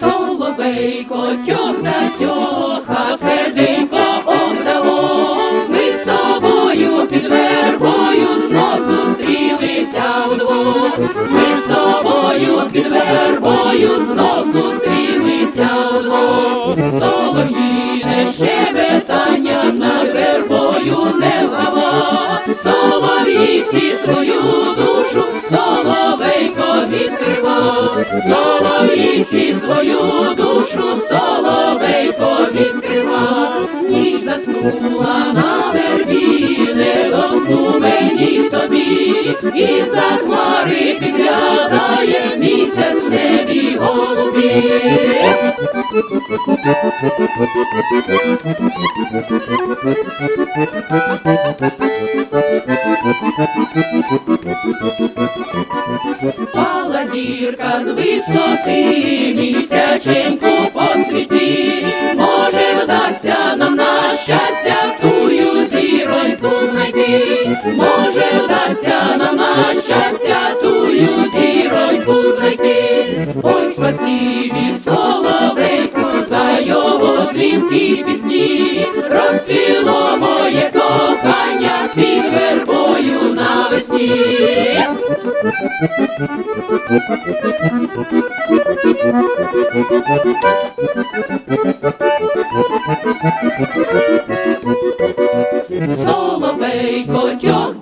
Соловейко, тьохна тьоха, серденько отдало. Ми з тобою під вербою знов зустрілися удвох. Ми з тобою під вербою знов зустрілися удвох. Свою душу, соловейко відкрива. Соловій всі свою душу, соловейко відкрива. Ніч заснула на вербі, не до сну мені тобі, і за хмари підглядає місяць в небі голубі. Пала зірка з висоти, місяченьку посвіти, може вдасться нам на щастя тую зіроньку знайти, може вдасться нам на щастя тую зіроньку знайти. Ой, спасибі, дзвінки пісні, розцвіло моє кохання під вербою навесні. Соловейко, тьох,